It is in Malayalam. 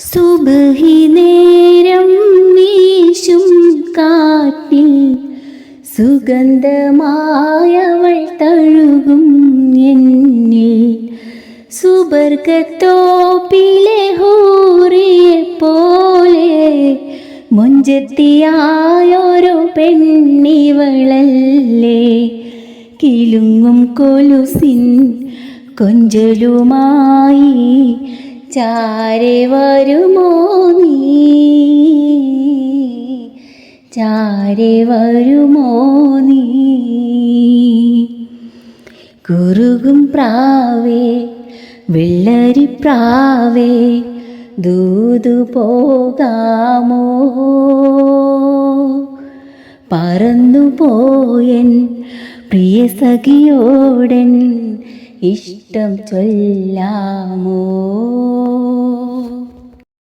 സുബഹി നേരം വീശും സുഗന്ധമായവൾ തഴുകും എന്നിൽ. സുബർഗത്തോപ്പിലെ ഹൂറിയെ പോലെ മുഞ്ചത്തിയായോരോ പെണ്ണിവളല്ലേ. കിലുങ്ങും കൊലുസിൻ കൊഞ്ചലുമായി ചാരെ വരുമോ നീ? ചാരെ വരുമോ നീ? കുറുകും പ്രാവേ വെള്ളരി പ്രാവേ ദൂതു പോകാമോ? പറന്നു പോയൻ പ്രിയ സഖിയോടൻ ഇഷ്ടം ചൊല്ലാമോ?